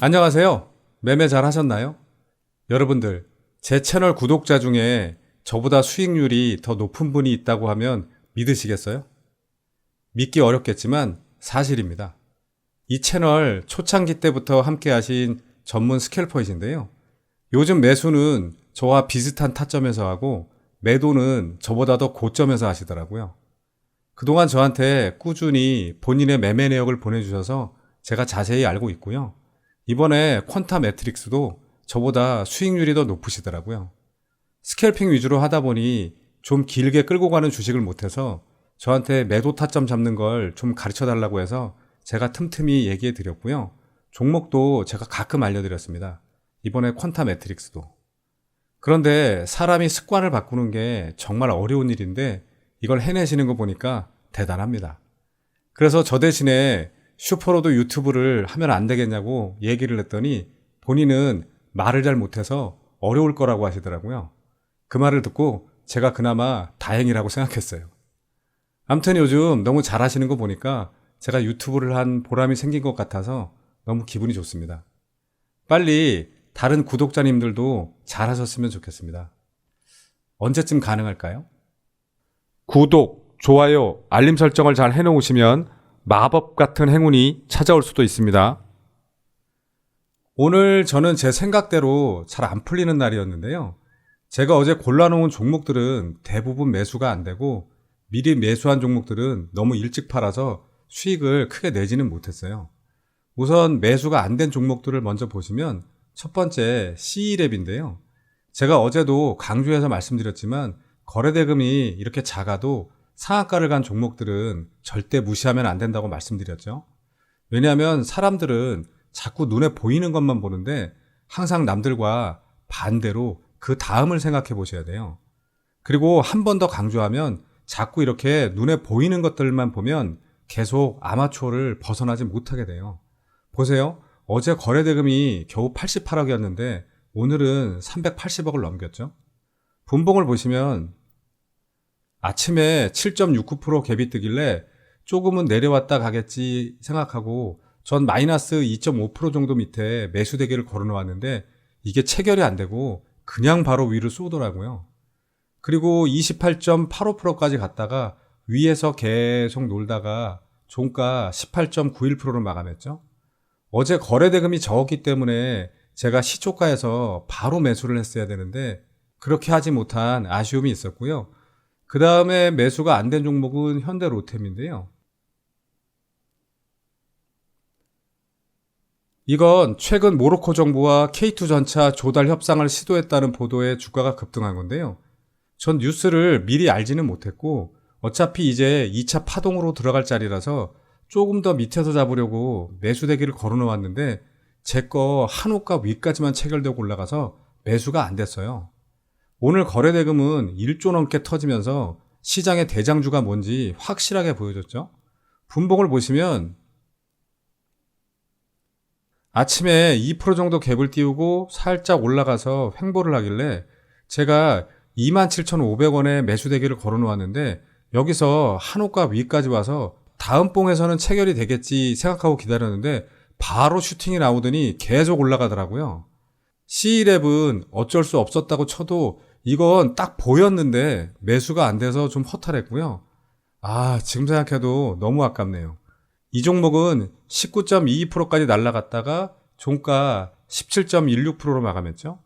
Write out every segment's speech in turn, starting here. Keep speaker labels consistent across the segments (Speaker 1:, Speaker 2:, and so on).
Speaker 1: 안녕하세요. 매매 잘 하셨나요? 여러분들, 제 채널 구독자 중에 저보다 수익률이 더 높은 분이 있다고 하면 믿으시겠어요? 믿기 어렵겠지만 사실입니다. 이 채널 초창기 때부터 함께 하신 전문 스캘퍼이신데요. 요즘 매수는 저와 비슷한 타점에서 하고 매도는 저보다 더 고점에서 하시더라고요. 그동안 저한테 꾸준히 본인의 매매 내역을 보내주셔서 제가 자세히 알고 있고요. 이번에 퀀타 매트릭스도 저보다 수익률이 더 높으시더라고요. 스캘핑 위주로 하다 보니 좀 길게 끌고 가는 주식을 못해서 저한테 매도 타점 잡는 걸 좀 가르쳐 달라고 해서 제가 틈틈이 얘기해 드렸고요. 종목도 제가 가끔 알려드렸습니다. 이번에 퀀타 매트릭스도. 그런데 사람이 습관을 바꾸는 게 정말 어려운 일인데 이걸 해내시는 거 보니까 대단합니다. 그래서 저 대신에 슈퍼로드 유튜브를 하면 안 되겠냐고 얘기를 했더니 본인은 말을 잘 못해서 어려울 거라고 하시더라고요. 그 말을 듣고 제가 그나마 다행이라고 생각했어요. 암튼 요즘 너무 잘 하시는 거 보니까 제가 유튜브를 한 보람이 생긴 것 같아서 너무 기분이 좋습니다. 빨리 다른 구독자님들도 잘 하셨으면 좋겠습니다. 언제쯤 가능할까요? 구독, 좋아요, 알림 설정을 잘 해놓으시면 마법 같은 행운이 찾아올 수도 있습니다. 오늘 저는 제 생각대로 잘 안 풀리는 날이었는데요. 제가 어제 골라놓은 종목들은 대부분 매수가 안 되고 미리 매수한 종목들은 너무 일찍 팔아서 수익을 크게 내지는 못했어요. 우선 매수가 안 된 종목들을 먼저 보시면 첫 번째 C랩인데요. 제가 어제도 강조해서 말씀드렸지만 거래대금이 이렇게 작아도 상한가를 간 종목들은 절대 무시하면 안 된다고 말씀드렸죠. 왜냐하면 사람들은 자꾸 눈에 보이는 것만 보는데 항상 남들과 반대로 그 다음을 생각해 보셔야 돼요. 그리고 한 번 더 강조하면 자꾸 이렇게 눈에 보이는 것들만 보면 계속 아마추어를 벗어나지 못하게 돼요. 보세요. 어제 거래대금이 겨우 88억이었는데 오늘은 380억을 넘겼죠. 분봉을 보시면 아침에 7.69% 갭이 뜨길래 조금은 내려왔다 가겠지 생각하고 전 마이너스 2.5% 정도 밑에 매수 대기를 걸어 놓았는데 이게 체결이 안 되고 그냥 바로 위로 쏘더라고요. 그리고 28.85%까지 갔다가 위에서 계속 놀다가 종가 18.91%로 마감했죠. 어제 거래 대금이 적었기 때문에 제가 시초가에서 바로 매수를 했어야 되는데 그렇게 하지 못한 아쉬움이 있었고요. 그 다음에 매수가 안 된 종목은 현대 로템인데요. 이건 최근 모로코 정부와 K2 전차 조달 협상을 시도했다는 보도에 주가가 급등한 건데요. 전 뉴스를 미리 알지는 못했고 어차피 이제 2차 파동으로 들어갈 자리라서 조금 더 밑에서 잡으려고 매수대기를 걸어 놓았는데 제 거 한호가 위까지만 체결되고 올라가서 매수가 안 됐어요. 오늘 거래 대금은 1조 넘게 터지면서 시장의 대장주가 뭔지 확실하게 보여줬죠. 분봉을 보시면 아침에 2% 정도 갭을 띄우고 살짝 올라가서 횡보를 하길래 제가 27,500원에 매수대기를 걸어 놓았는데 여기서 한호가 위까지 와서 다음 봉에서는 체결이 되겠지 생각하고 기다렸는데 바로 슈팅이 나오더니 계속 올라가더라고요. C11은 어쩔 수 없었다고 쳐도 이건 딱 보였는데 매수가 안 돼서 좀 허탈했고요. 아, 지금 생각해도 너무 아깝네요. 이 종목은 19.22%까지 날라갔다가 종가 17.16%로 마감했죠.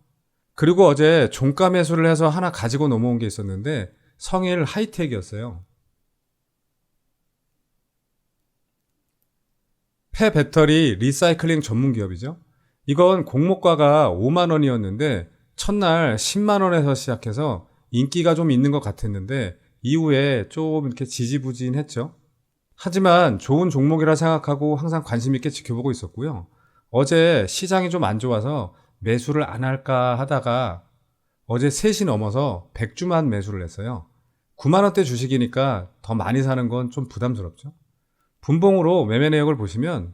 Speaker 1: 그리고 어제 종가 매수를 해서 하나 가지고 넘어온 게 있었는데 성일 하이텍이었어요. 폐 배터리 리사이클링 전문 기업이죠. 이건 공모가가 5만 원이었는데 첫날 10만 원에서 시작해서 인기가 좀 있는 것 같았는데 이후에 좀 이렇게 지지부진했죠. 하지만 좋은 종목이라 생각하고 항상 관심 있게 지켜보고 있었고요. 어제 시장이 좀 안 좋아서 매수를 안 할까 하다가 어제 3시 넘어서 100주만 매수를 했어요. 9만원대 주식이니까 더 많이 사는 건 좀 부담스럽죠. 분봉으로 매매 내역을 보시면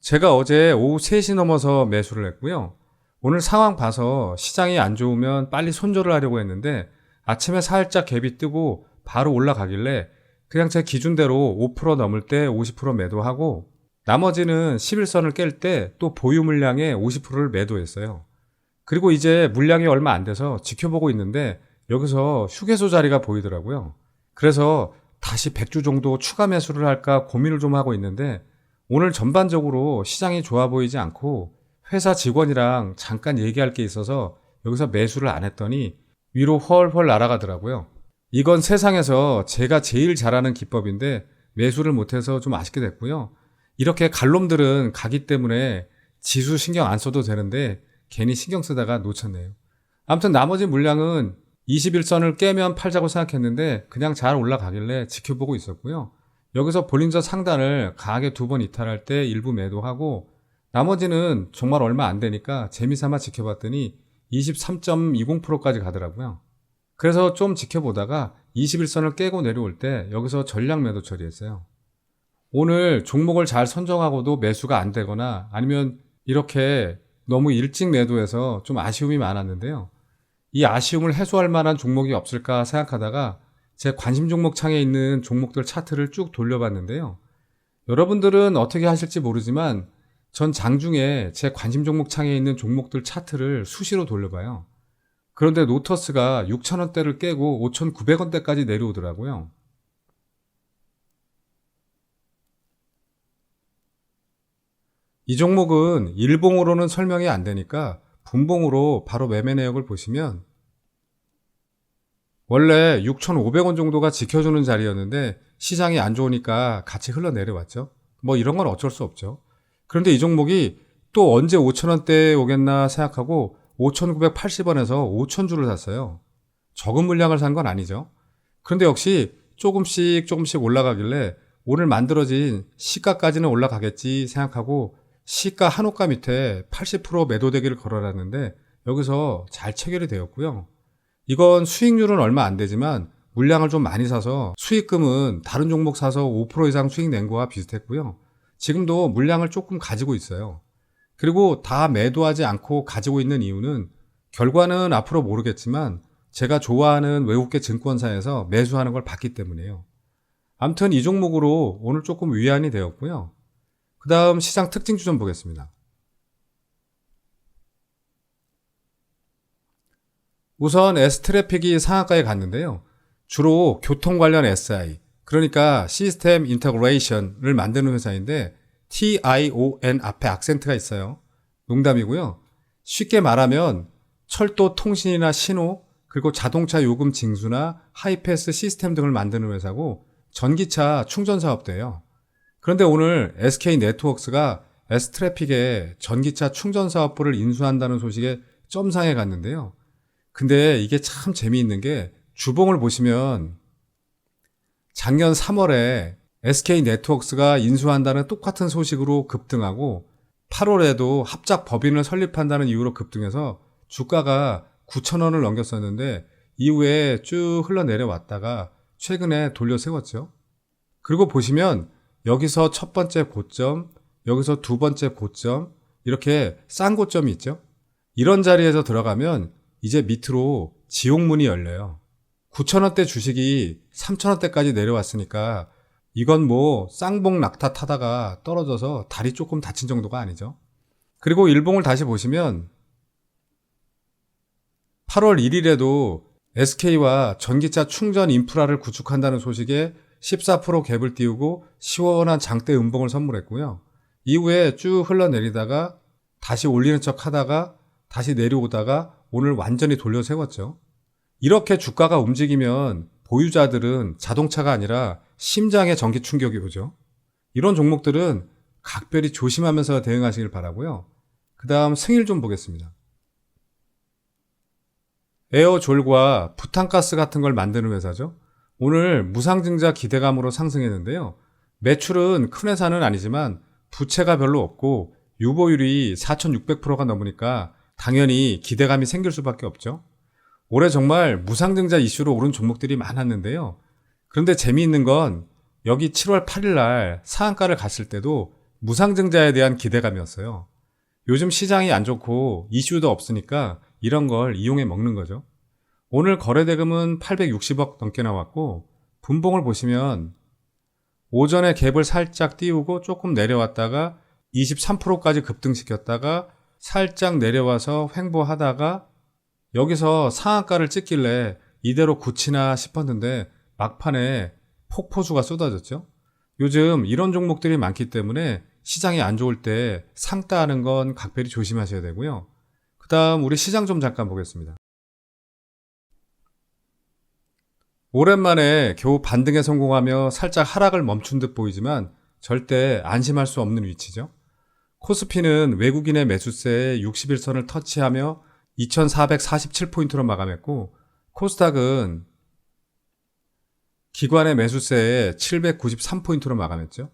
Speaker 1: 제가 어제 오후 3시 넘어서 매수를 했고요. 오늘 상황 봐서 시장이 안 좋으면 빨리 손절을 하려고 했는데 아침에 살짝 갭이 뜨고 바로 올라가길래 그냥 제 기준대로 5% 넘을 때 50% 매도하고 나머지는 11선을 깰 때 또 보유 물량의 50%를 매도했어요. 그리고 이제 물량이 얼마 안 돼서 지켜보고 있는데 여기서 휴게소 자리가 보이더라고요. 그래서 다시 100주 정도 추가 매수를 할까 고민을 좀 하고 있는데 오늘 전반적으로 시장이 좋아 보이지 않고 회사 직원이랑 잠깐 얘기할 게 있어서 여기서 매수를 안 했더니 위로 헐헐 날아가더라고요. 이건 세상에서 제가 제일 잘하는 기법인데 매수를 못해서 좀 아쉽게 됐고요. 이렇게 갈놈들은 가기 때문에 지수 신경 안 써도 되는데 괜히 신경 쓰다가 놓쳤네요. 아무튼 나머지 물량은 21선을 깨면 팔자고 생각했는데 그냥 잘 올라가길래 지켜보고 있었고요. 여기서 볼린저 상단을 강하게 두 번 이탈할 때 일부 매도하고 나머지는 정말 얼마 안 되니까 재미삼아 지켜봤더니 23.20%까지 가더라고요. 그래서 좀 지켜보다가 21선을 깨고 내려올 때 여기서 전량 매도 처리했어요. 오늘 종목을 잘 선정하고도 매수가 안 되거나 아니면 이렇게 너무 일찍 매도해서 좀 아쉬움이 많았는데요. 이 아쉬움을 해소할 만한 종목이 없을까 생각하다가 제 관심 종목 창에 있는 종목들 차트를 쭉 돌려봤는데요. 여러분들은 어떻게 하실지 모르지만 전 장중에 제 관심 종목 창에 있는 종목들 차트를 수시로 돌려봐요. 그런데 노터스가 6,000원대를 깨고 5,900원대까지 내려오더라고요. 이 종목은 일봉으로는 설명이 안 되니까 분봉으로 바로 매매 내역을 보시면 원래 6,500원 정도가 지켜주는 자리였는데 시장이 안 좋으니까 같이 흘러내려왔죠. 뭐 이런 건 어쩔 수 없죠. 그런데 이 종목이 또 언제 5,000원대에 오겠나 생각하고 5,980원에서 5,000주를 샀어요. 적은 물량을 산 건 아니죠. 그런데 역시 조금씩 조금씩 올라가길래 오늘 만들어진 시가까지는 올라가겠지 생각하고 시가 한호가 밑에 80% 매도되기를 걸어놨는데 여기서 잘 체결이 되었고요. 이건 수익률은 얼마 안 되지만 물량을 좀 많이 사서 수익금은 다른 종목 사서 5% 이상 수익 낸 거와 비슷했고요. 지금도 물량을 조금 가지고 있어요. 그리고 다 매도하지 않고 가지고 있는 이유는 결과는 앞으로 모르겠지만 제가 좋아하는 외국계 증권사에서 매수하는 걸 봤기 때문이에요. 암튼 이 종목으로 오늘 조금 위안이 되었고요. 그 다음 시장 특징주 좀 보겠습니다. 우선 S트래픽이 상한가에 갔는데요. 주로 교통 관련 SI, 그러니까 시스템 인터그레이션을 만드는 회사인데 TION 앞에 악센트가 있어요. 농담이고요. 쉽게 말하면 철도 통신이나 신호, 그리고 자동차 요금 징수나 하이패스 시스템 등을 만드는 회사고 전기차 충전 사업도 해요. 그런데 오늘 SK 네트워크스가 S트래픽에 전기차 충전 사업부를 인수한다는 소식에 점상에 갔는데요. 근데 이게 참 재미있는 게 주봉을 보시면 작년 3월에 SK 네트워크스가 인수한다는 똑같은 소식으로 급등하고 8월에도 합작 법인을 설립한다는 이유로 급등해서 주가가 9,000원을 넘겼었는데 이후에 쭉 흘러내려왔다가 최근에 돌려 세웠죠. 그리고 보시면 여기서 첫 번째 고점, 여기서 두 번째 고점, 이렇게 싼 고점이 있죠. 이런 자리에서 들어가면 이제 밑으로 지옥문이 열려요. 9천원대 주식이 3천원대까지 내려왔으니까 이건 뭐 쌍봉 낙타 타다가 떨어져서 다리 조금 다친 정도가 아니죠. 그리고 일봉을 다시 보시면 8월 1일에도 SK와 전기차 충전 인프라를 구축한다는 소식에 14% 갭을 띄우고 시원한 장대 음봉을 선물했고요. 이후에 쭉 흘러내리다가 다시 올리는 척 하다가 다시 내려오다가 오늘 완전히 돌려 세웠죠. 이렇게 주가가 움직이면 보유자들은 자동차가 아니라 심장에 전기 충격이 오죠. 이런 종목들은 각별히 조심하면서 대응하시길 바라고요. 그 다음 승일 좀 보겠습니다. 에어졸과 부탄가스 같은 걸 만드는 회사죠. 오늘 무상증자 기대감으로 상승했는데요. 매출은 큰 회사는 아니지만 부채가 별로 없고 유보율이 4,600%가 넘으니까 당연히 기대감이 생길 수밖에 없죠. 올해 정말 무상증자 이슈로 오른 종목들이 많았는데요. 그런데 재미있는 건 여기 7월 8일 날 상한가를 갔을 때도 무상증자에 대한 기대감이었어요. 요즘 시장이 안 좋고 이슈도 없으니까 이런 걸 이용해 먹는 거죠. 오늘 거래대금은 860억 넘게 나왔고 분봉을 보시면 오전에 갭을 살짝 띄우고 조금 내려왔다가 23%까지 급등시켰다가 살짝 내려와서 횡보하다가 여기서 상한가를 찍길래 이대로 굳히나 싶었는데 막판에 폭포수가 쏟아졌죠. 요즘 이런 종목들이 많기 때문에 시장이 안 좋을 때 상따하는 건 각별히 조심하셔야 되고요. 그 다음 우리 시장 좀 잠깐 보겠습니다. 오랜만에 겨우 반등에 성공하며 살짝 하락을 멈춘 듯 보이지만 절대 안심할 수 없는 위치죠. 코스피는 외국인의 매수세에 60일선을 터치하며 2447포인트로 마감했고 코스닥은 기관의 매수세에 793포인트로 마감했죠.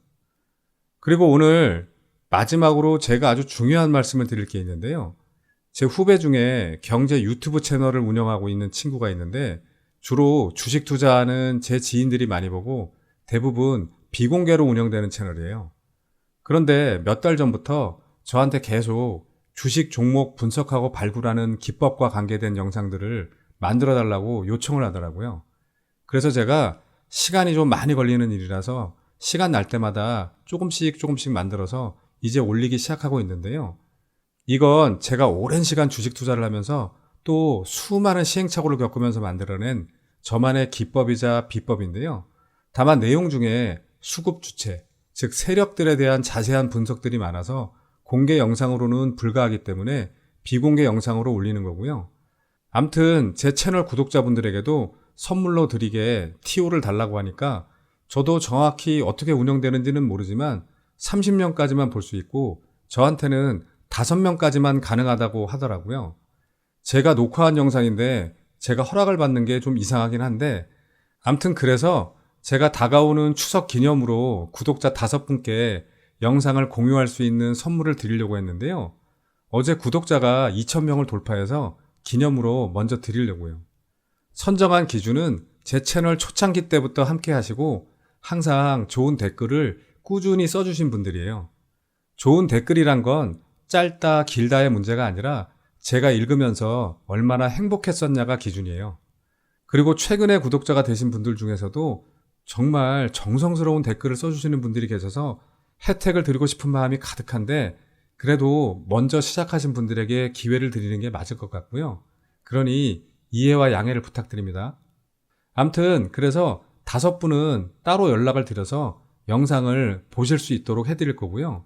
Speaker 1: 그리고 오늘 마지막으로 제가 아주 중요한 말씀을 드릴 게 있는데요. 제 후배 중에 경제 유튜브 채널을 운영하고 있는 친구가 있는데 주로 주식 투자하는 제 지인들이 많이 보고 대부분 비공개로 운영되는 채널이에요. 그런데 몇 달 전부터 저한테 계속 주식 종목 분석하고 발굴하는 기법과 관계된 영상들을 만들어 달라고 요청을 하더라고요. 그래서 제가 시간이 좀 많이 걸리는 일이라서 시간 날 때마다 조금씩 조금씩 만들어서 이제 올리기 시작하고 있는데요. 이건 제가 오랜 시간 주식 투자를 하면서 또 수많은 시행착오를 겪으면서 만들어낸 저만의 기법이자 비법인데요. 다만 내용 중에 수급 주체, 즉 세력들에 대한 자세한 분석들이 많아서 공개 영상으로는 불가하기 때문에 비공개 영상으로 올리는 거고요. 암튼 제 채널 구독자분들에게도 선물로 드리게 TO를 달라고 하니까 저도 정확히 어떻게 운영되는지는 모르지만 30명까지만 볼 수 있고 저한테는 5명까지만 가능하다고 하더라고요. 제가 녹화한 영상인데 제가 허락을 받는 게 좀 이상하긴 한데 암튼 그래서 제가 다가오는 추석 기념으로 구독자 다섯 분께 영상을 공유할 수 있는 선물을 드리려고 했는데요. 어제 구독자가 2,000명을 돌파해서 기념으로 먼저 드리려고요. 선정한 기준은 제 채널 초창기 때부터 함께 하시고 항상 좋은 댓글을 꾸준히 써주신 분들이에요. 좋은 댓글이란 건 짧다 길다의 문제가 아니라 제가 읽으면서 얼마나 행복했었냐가 기준이에요. 그리고 최근에 구독자가 되신 분들 중에서도 정말 정성스러운 댓글을 써주시는 분들이 계셔서 혜택을 드리고 싶은 마음이 가득한데 그래도 먼저 시작하신 분들에게 기회를 드리는 게 맞을 것 같고요. 그러니 이해와 양해를 부탁드립니다. 암튼 그래서 다섯 분은 따로 연락을 드려서 영상을 보실 수 있도록 해드릴 거고요.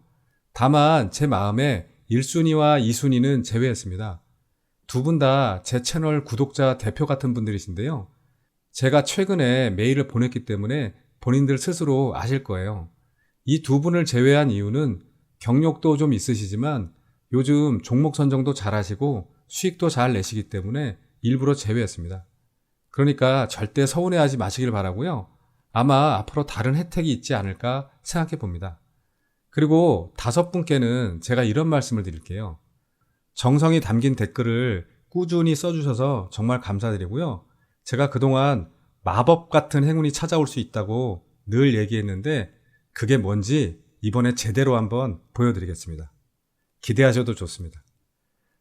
Speaker 1: 다만 제 마음에 1순위와 2순위는 제외했습니다. 두 분 다 제 채널 구독자 대표 같은 분들이신데요. 제가 최근에 메일을 보냈기 때문에 본인들 스스로 아실 거예요. 이 두 분을 제외한 이유는 경력도 좀 있으시지만 요즘 종목 선정도 잘 하시고 수익도 잘 내시기 때문에 일부러 제외했습니다. 그러니까 절대 서운해하지 마시길 바라고요. 아마 앞으로 다른 혜택이 있지 않을까 생각해 봅니다. 그리고 다섯 분께는 제가 이런 말씀을 드릴게요. 정성이 담긴 댓글을 꾸준히 써주셔서 정말 감사드리고요. 제가 그동안 마법 같은 행운이 찾아올 수 있다고 늘 얘기했는데 그게 뭔지 이번에 제대로 한번 보여드리겠습니다. 기대하셔도 좋습니다.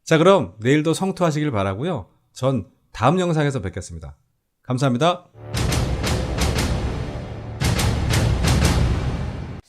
Speaker 1: 자, 그럼 내일도 성투하시길 바라고요. 전 다음 영상에서 뵙겠습니다. 감사합니다.